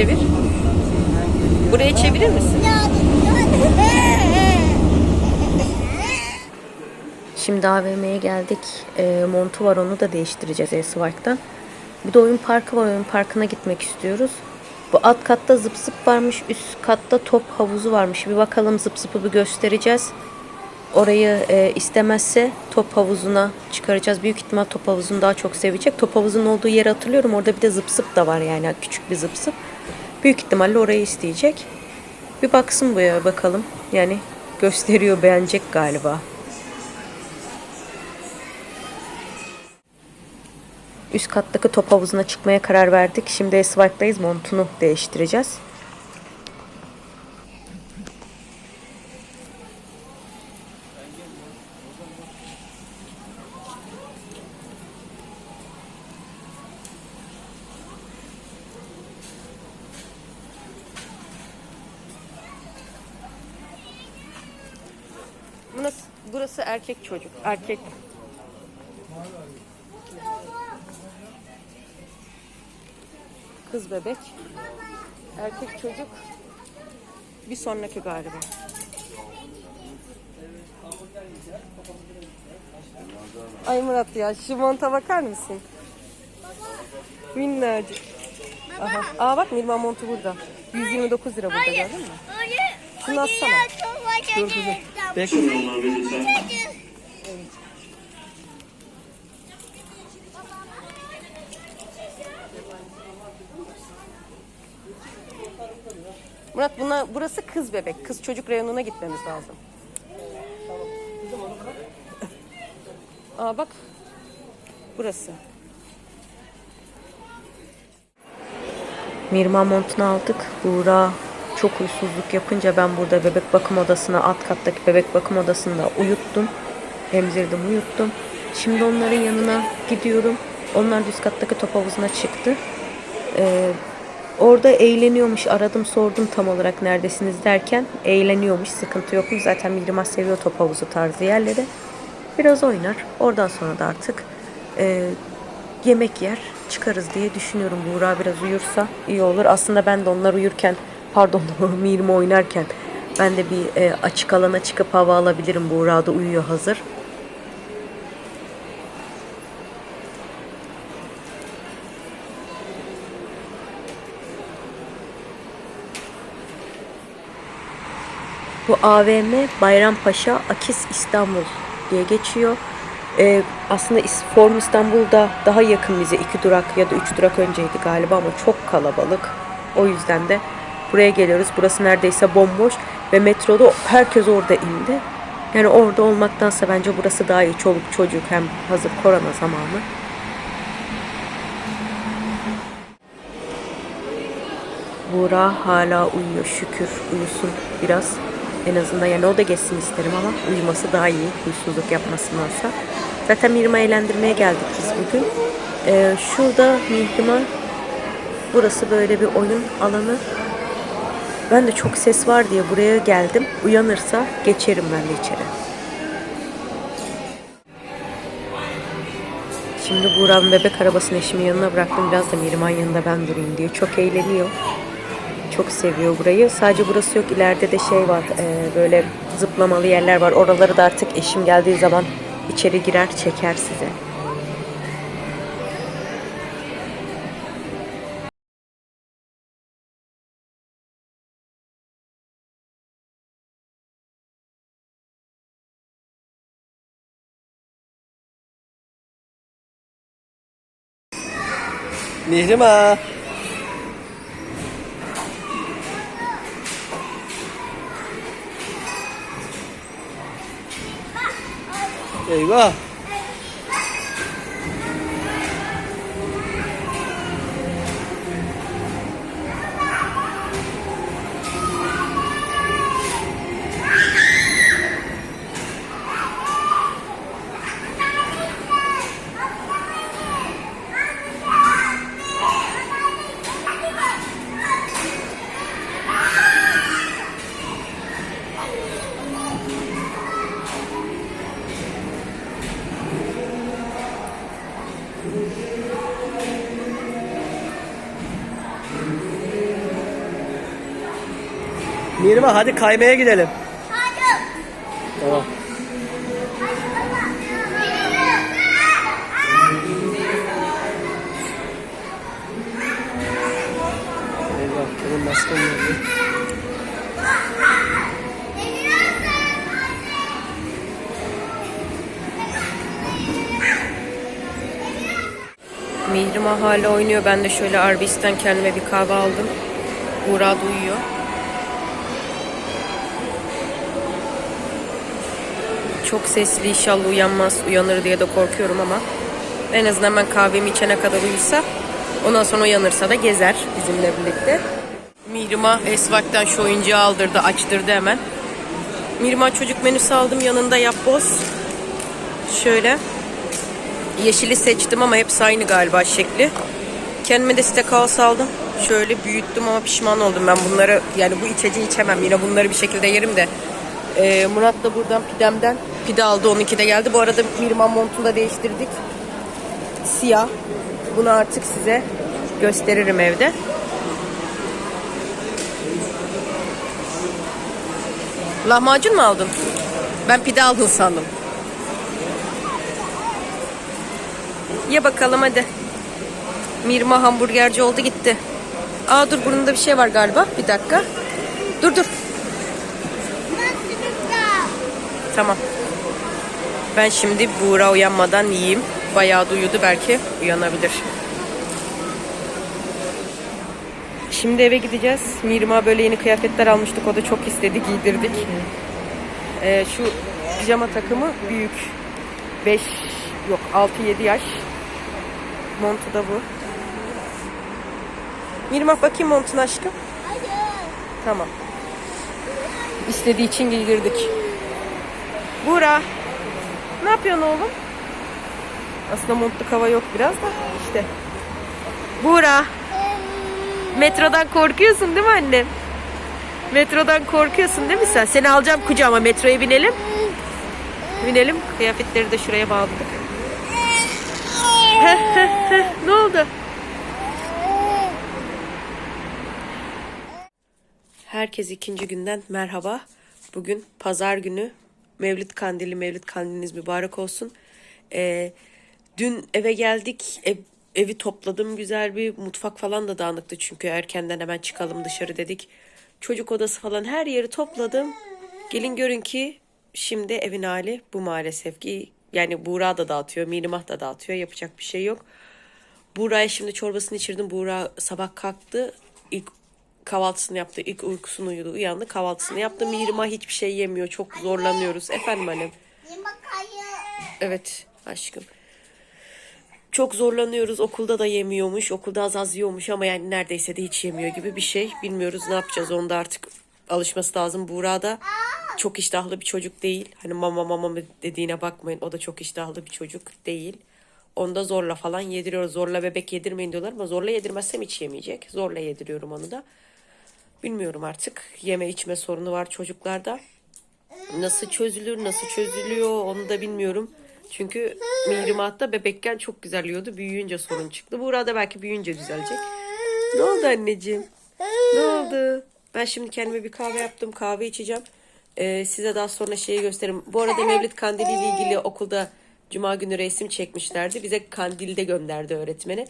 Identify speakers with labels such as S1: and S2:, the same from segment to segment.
S1: Çevir. Buraya çevirir misin? Şimdi AVM'ye geldik. E, montu var onu da değiştireceğiz Esvark'tan. Bir de oyun parkı var. Oyun parkına gitmek istiyoruz. Bu alt katta zıp zıp varmış. Üst katta top havuzu varmış. Bir bakalım zıp zıpı bir göstereceğiz. Orayı e, istemezse top havuzuna çıkaracağız. Büyük ihtimal top havuzunu daha çok sevecek. Top havuzunun olduğu yeri hatırlıyorum. Orada bir de zıp zıp da var yani küçük bir zıp zıp. Büyük ihtimalle orayı isteyecek. Bir baksın bu ya bakalım. Yani gösteriyor beğenecek galiba. Üst kattaki top havuzuna çıkmaya karar verdik. Şimdi Esvark'tayız. Montunu değiştireceğiz. Burası, burası erkek çocuk. Erkek. Kız bebek. Erkek çocuk. Bir sonraki galiba. Ay Murat ya şu monta bakar mısın? Minnacık. Aha. Aa bak Nilma montu burada. 129 lira burada gördün mü? Şunu atsana.
S2: Dur kızım. Bekle.
S1: Murat buna, burası kız bebek. Kız çocuk reyonuna gitmemiz lazım. Aa bak. Burası. Mirma montunu aldık. Buğra çok huysuzluk yapınca ben burada bebek bakım odasına, alt kattaki bebek bakım odasında uyuttum. Emzirdim, uyuttum. Şimdi onların yanına gidiyorum. Onlar üst kattaki top havuzuna çıktı. Ee, orada eğleniyormuş. Aradım sordum tam olarak neredesiniz derken eğleniyormuş. Sıkıntı yokmuş. Zaten Mirma seviyor top havuzu tarzı yerleri. Biraz oynar. Oradan sonra da artık e, yemek yer çıkarız diye düşünüyorum. Buğra biraz uyursa iyi olur. Aslında ben de onlar uyurken pardon Mirma oynarken ben de bir e, açık alana çıkıp hava alabilirim. Buğra da uyuyor hazır. Bu AVM Bayrampaşa Akis İstanbul diye geçiyor. Ee, aslında Forum İstanbul'da daha yakın bize iki durak ya da üç durak önceydi galiba ama çok kalabalık. O yüzden de buraya geliyoruz. Burası neredeyse bomboş ve metroda herkes orada indi. Yani orada olmaktansa bence burası daha iyi. Çoluk çocuk hem hazır korona zamanı. Buğra hala uyuyor şükür uyusun biraz. En azından yani o da geçsin isterim ama uyuması daha iyi huysuzluk yapmasındansa. Zaten Mirma eğlendirmeye geldik biz bugün. Ee, şurada Mihrimah burası böyle bir oyun alanı. Ben de çok ses var diye buraya geldim. Uyanırsa geçerim ben de içeri. Şimdi Buğra'nın bebek arabasını eşimin yanına bıraktım. Biraz da Mirman yanında ben durayım diye. Çok eğleniyor. Çok seviyor burayı. Sadece burası yok. İleride de şey var. e, böyle zıplamalı yerler var. Oraları da artık eşim geldiği zaman içeri girer çeker size.
S2: Mihrimah. Eyvah. Mirma hadi kaymaya gidelim. Tamam. Eyvah benim maskem nerede?
S1: Hala oynuyor. Ben de şöyle Arbis'ten kendime bir kahve aldım. Buğra uyuyor. Çok sesli inşallah uyanmaz, uyanır diye de korkuyorum ama en azından ben kahvemi içene kadar uyusa ondan sonra uyanırsa da gezer bizimle birlikte. Mihrimah Esvak'tan şu oyuncağı aldırdı, açtırdı hemen. Mihrimah çocuk menüsü aldım yanında yapboz. Şöyle. Yeşili seçtim ama hepsi aynı galiba şekli. Kendime de steakhouse aldım. Şöyle büyüttüm ama pişman oldum ben bunları. Yani bu içeceği içemem. Yine bunları bir şekilde yerim de. Ee, Murat da buradan pidemden pide aldı. Onunki de geldi. Bu arada Mirman montunu da değiştirdik. Siyah. Bunu artık size gösteririm evde. Lahmacun mu aldın? Ben pide aldın sandım. Ye bakalım hadi. Mirma hamburgerci oldu gitti. Aa dur burnunda bir şey var galiba. Bir dakika. Dur dur. Tamam. Ben şimdi Buğra uyanmadan yiyeyim. Bayağı da uyudu belki uyanabilir. Şimdi eve gideceğiz. Mirma böyle yeni kıyafetler almıştık. O da çok istedi. Giydirdik. Ee, şu pijama takımı büyük. 5 yok 6-7 yaş. Montu da bu. Mirmah bakayım montun aşkım. Tamam. İstediği için giydirdik. Buğra. Ne yapıyorsun oğlum? Aslında montluk hava yok biraz da işte. Buğra. Metrodan korkuyorsun değil mi annem? Metrodan korkuyorsun değil mi sen? Seni alacağım kucağıma metroya binelim. Binelim. Kıyafetleri de şuraya bağladık. ne oldu? Herkes ikinci günden merhaba. Bugün pazar günü. Mevlid kandili, Mevlid kandiliniz mübarek olsun. Ee, dün eve geldik. Ev, evi topladım güzel bir mutfak falan da dağınıktı çünkü erkenden hemen çıkalım dışarı dedik. Çocuk odası falan her yeri topladım. Gelin görün ki şimdi evin hali bu maalesef ki yani Buğra da dağıtıyor, Mirimah da dağıtıyor. Yapacak bir şey yok. Buğra'ya şimdi çorbasını içirdim. Buğra sabah kalktı. İlk kahvaltısını yaptı. ilk uykusunu uyudu. Uyandı kahvaltısını yaptı. Mirimah hiçbir şey yemiyor. Çok zorlanıyoruz. Efendim annem. Evet aşkım. Çok zorlanıyoruz. Okulda da yemiyormuş. Okulda az az yiyormuş ama yani neredeyse de hiç yemiyor gibi bir şey. Bilmiyoruz ne yapacağız. Onda artık alışması lazım. Buğra da çok iştahlı bir çocuk değil. Hani mama mama dediğine bakmayın. O da çok iştahlı bir çocuk değil. Onda zorla falan yediriyoruz. Zorla bebek yedirmeyin diyorlar ama zorla yedirmezsem hiç yemeyecek. Zorla yediriyorum onu da. Bilmiyorum artık. Yeme içme sorunu var çocuklarda. Nasıl çözülür, nasıl çözülüyor onu da bilmiyorum. Çünkü Mihrimat'ta bebekken çok güzel yiyordu. Büyüyünce sorun çıktı. Burada belki büyüyünce düzelecek. Ne oldu anneciğim? Ne oldu? Ben şimdi kendime bir kahve yaptım. Kahve içeceğim. Ee, size daha sonra şeyi gösteririm. Bu arada Mevlid Kandili ile ilgili okulda Cuma günü resim çekmişlerdi. Bize kandilde gönderdi öğretmeni.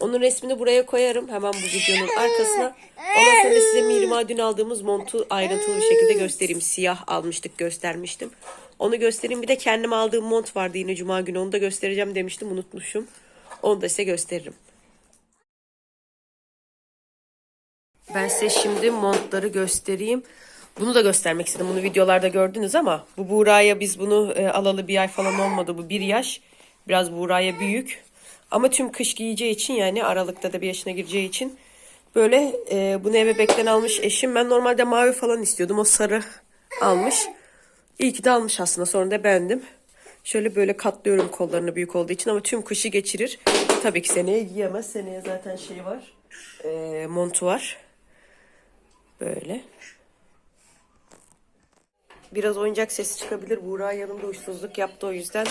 S1: Onun resmini buraya koyarım hemen bu videonun arkasına. Ondan sonra size Mirma dün aldığımız montu ayrıntılı bir şekilde göstereyim. Siyah almıştık göstermiştim. Onu göstereyim. Bir de kendim aldığım mont vardı yine Cuma günü. Onu da göstereceğim demiştim unutmuşum. Onu da size gösteririm. Ben size şimdi montları göstereyim. Bunu da göstermek istedim. Bunu videolarda gördünüz ama bu Buğra'ya biz bunu e, alalı bir ay falan olmadı. Bu bir yaş. Biraz Buğra'ya büyük. Ama tüm kış giyeceği için yani Aralık'ta da bir yaşına gireceği için böyle e, bunu eve beklen almış eşim. Ben normalde mavi falan istiyordum. O sarı almış. İyi ki de almış aslında. Sonra da beğendim. Şöyle böyle katlıyorum kollarını büyük olduğu için ama tüm kışı geçirir. Tabii ki seneye giyemez. Seneye zaten şey var. E, montu var. Böyle. Biraz oyuncak sesi çıkabilir. Buğra yanımda uysuzluk yaptı o yüzden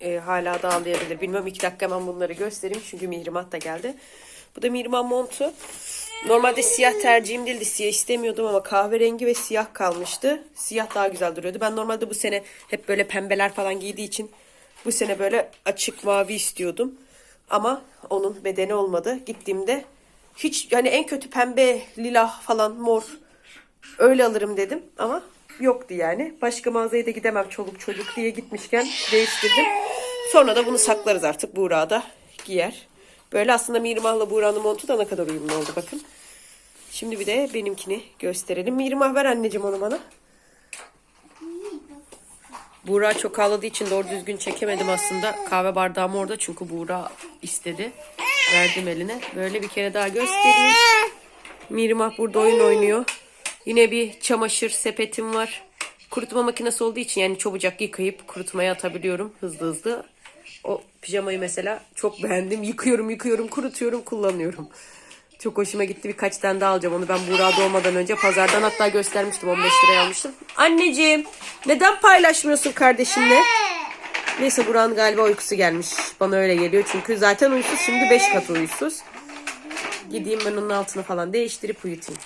S1: e, hala da ağlayabilir. Bilmem iki dakika hemen bunları göstereyim çünkü Mihrimah da geldi. Bu da Mihrimah montu. Normalde siyah tercihim değildi. Siyah istemiyordum ama kahverengi ve siyah kalmıştı. Siyah daha güzel duruyordu. Ben normalde bu sene hep böyle pembeler falan giydiği için bu sene böyle açık mavi istiyordum. Ama onun bedeni olmadı. Gittiğimde hiç yani en kötü pembe, lila falan mor öyle alırım dedim ama yoktu yani. Başka mağazaya da gidemem çoluk çocuk diye gitmişken değiştirdim. Sonra da bunu saklarız artık Buğra da giyer. Böyle aslında Mirmah'la Buğra'nın montu da ne kadar uyumlu oldu bakın. Şimdi bir de benimkini gösterelim. Mirmah ver anneciğim onu bana. Buğra çok ağladığı için doğru düzgün çekemedim aslında. Kahve bardağım orada çünkü Buğra istedi. Verdim eline. Böyle bir kere daha göstereyim. Mirmah burada oyun oynuyor. Yine bir çamaşır sepetim var. Kurutma makinesi olduğu için yani çabucak yıkayıp kurutmaya atabiliyorum hızlı hızlı. O pijamayı mesela çok beğendim. Yıkıyorum, yıkıyorum, kurutuyorum, kullanıyorum. Çok hoşuma gitti. Birkaç tane daha alacağım. Onu ben Buğra doğmadan önce pazardan hatta göstermiştim. 15 liraya almıştım. Anneciğim neden paylaşmıyorsun kardeşinle? Neyse Burak'ın galiba uykusu gelmiş. Bana öyle geliyor. Çünkü zaten uysuz. Şimdi 5 kat uysuz. Gideyim ben onun altını falan değiştirip uyutayım.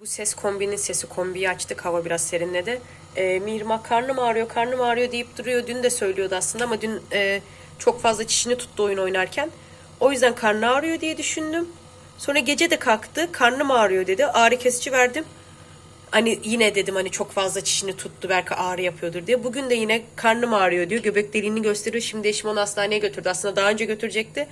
S1: Bu ses kombinin sesi. Kombiyi açtık. Hava biraz serinledi. Ee, Mirma karnım ağrıyor, karnım ağrıyor deyip duruyor. Dün de söylüyordu aslında ama dün e, çok fazla çişini tuttu oyun oynarken. O yüzden karnı ağrıyor diye düşündüm. Sonra gece de kalktı. Karnım ağrıyor dedi. Ağrı kesici verdim. Hani yine dedim hani çok fazla çişini tuttu belki ağrı yapıyordur diye. Bugün de yine karnım ağrıyor diyor. Göbek deliğini gösteriyor. Şimdi eşim onu hastaneye götürdü. Aslında daha önce götürecekti.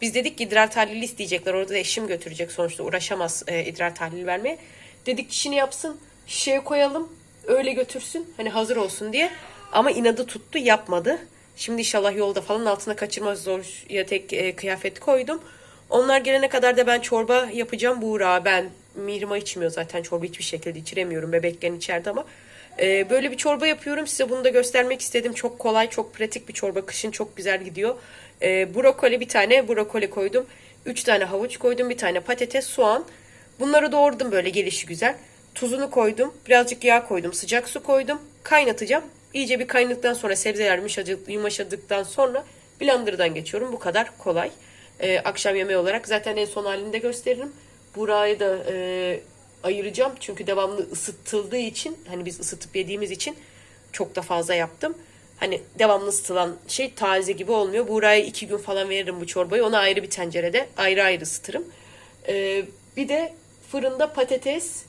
S1: Biz dedik ki idrar tahlili isteyecekler. Orada da eşim götürecek sonuçta uğraşamaz e, idrar tahlili vermeye. Dedik çişini yapsın. Şişeye koyalım. Öyle götürsün. Hani hazır olsun diye. Ama inadı tuttu yapmadı. Şimdi inşallah yolda falan altına kaçırmaz zor ya tek e, kıyafet koydum. Onlar gelene kadar da ben çorba yapacağım. Buğra ben Mirma içmiyor zaten çorba hiçbir şekilde içiremiyorum. Bebekken içeride ama. E, böyle bir çorba yapıyorum. Size bunu da göstermek istedim. Çok kolay, çok pratik bir çorba. Kışın çok güzel gidiyor. E, brokoli bir tane brokoli koydum. Üç tane havuç koydum. Bir tane patates, soğan. Bunları doğradım böyle gelişi güzel. Tuzunu koydum. Birazcık yağ koydum. Sıcak su koydum. Kaynatacağım. İyice bir kaynadıktan sonra sebzeler yumuşadık, yumuşadıktan sonra blenderdan geçiyorum. Bu kadar kolay. Ee, akşam yemeği olarak zaten en son halini de gösteririm. Burayı da e, ayıracağım. Çünkü devamlı ısıtıldığı için hani biz ısıtıp yediğimiz için çok da fazla yaptım. Hani devamlı ısıtılan şey taze gibi olmuyor. Buğra'ya iki gün falan veririm bu çorbayı. Ona ayrı bir tencerede ayrı ayrı ısıtırım. Ee, bir de fırında patates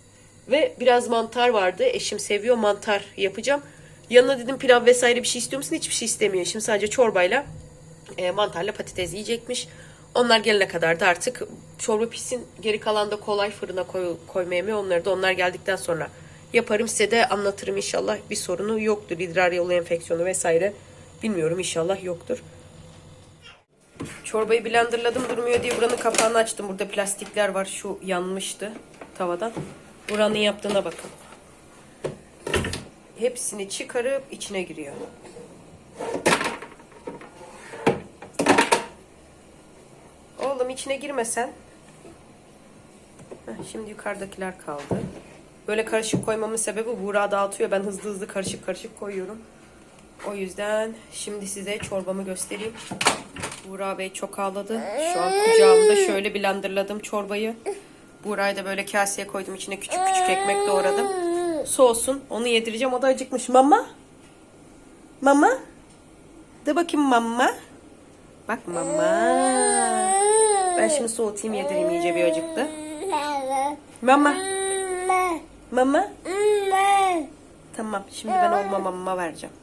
S1: ve biraz mantar vardı. Eşim seviyor mantar yapacağım. Yanına dedim pilav vesaire bir şey istiyor musun? Hiçbir şey istemiyor. Şimdi sadece çorbayla e, mantarla patates yiyecekmiş. Onlar gelene kadar da artık çorba pişsin. Geri kalan da kolay fırına koy, koymaya mı? Onları da onlar geldikten sonra yaparım. Size de anlatırım inşallah. Bir sorunu yoktur. İdrar yolu enfeksiyonu vesaire. Bilmiyorum inşallah yoktur. Çorbayı blenderladım durmuyor diye buranın kapağını açtım. Burada plastikler var. Şu yanmıştı tavadan. Buranın yaptığına bakın. Hepsini çıkarıp içine giriyor. Oğlum içine girmesen. Heh, şimdi yukarıdakiler kaldı. Böyle karışık koymamın sebebi Buğra dağıtıyor. Ben hızlı hızlı karışık karışık koyuyorum. O yüzden şimdi size çorbamı göstereyim. Buğra Bey çok ağladı. Şu an kucağımda şöyle blenderladım çorbayı. Buğra'yı da böyle kaseye koydum. İçine küçük küçük ekmek doğradım. Soğusun. Onu yedireceğim. O da acıkmış. Mama? Mama? De bakayım mama. Bak mama. Ben şimdi soğutayım yedireyim iyice bir acıktı. Mama. Mama. Tamam. Şimdi ben o mama vereceğim.